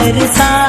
बरसा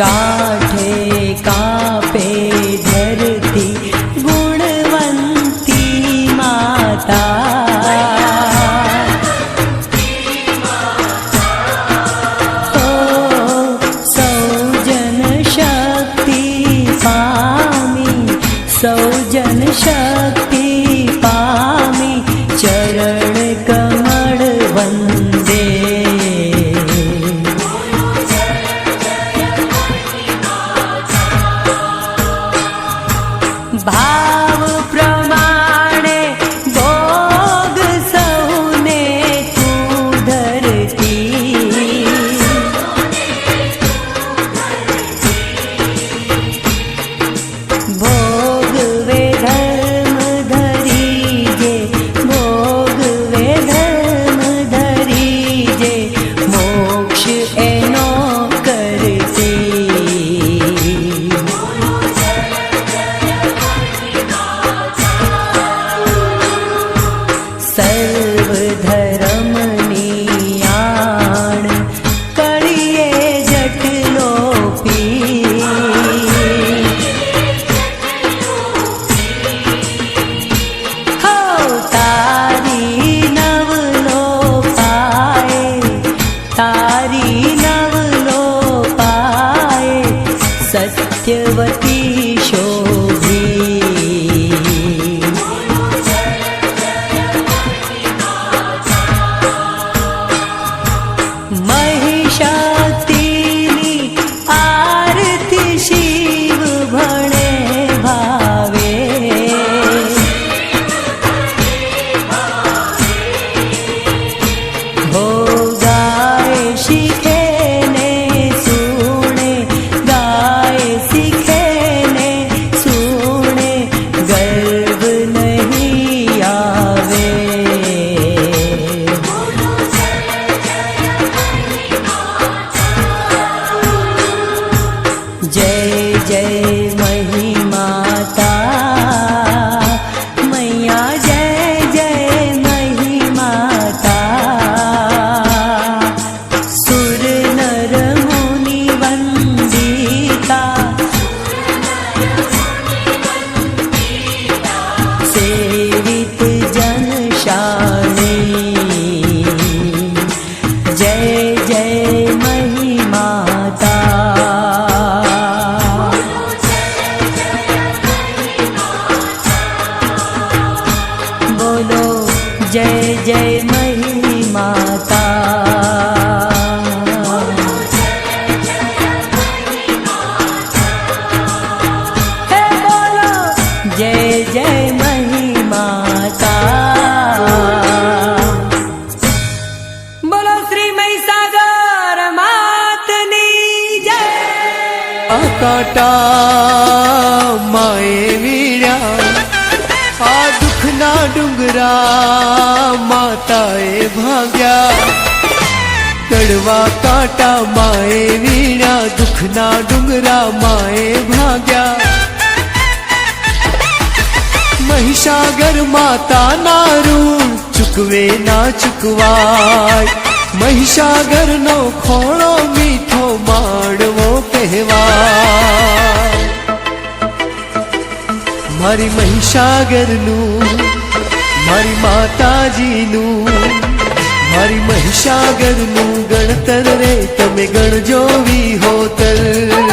sky. ভাই જય જય મહી માતા બોલો શ્રી મહીસાગર માતની જય. આ કાંટા માએ વીણ્યા, આ દુખના ડુંગરા માતાએ ભાગ્યા. કડવા કાંટા માએ વીણા દુખના ડુંગરા માએ ભાગ્યા. મહિષાગર માતાના ઋણ ચૂકવે ના ચૂકવાય મહિષાગરનો ખોળો મીઠો માણવો કહેવાય મારી મહિષાગરનું મારી માતાજીનું મારી મહિષાગરનું ગણતર રે તમે ગણજો વિહોતર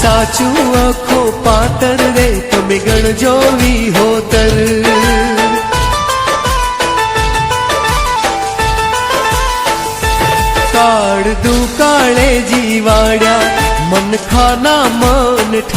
સાચું આખો પાતર રે તમે ગણજો વિહોતર કાળ દુકાળે જીવાડ્યા મન ખાના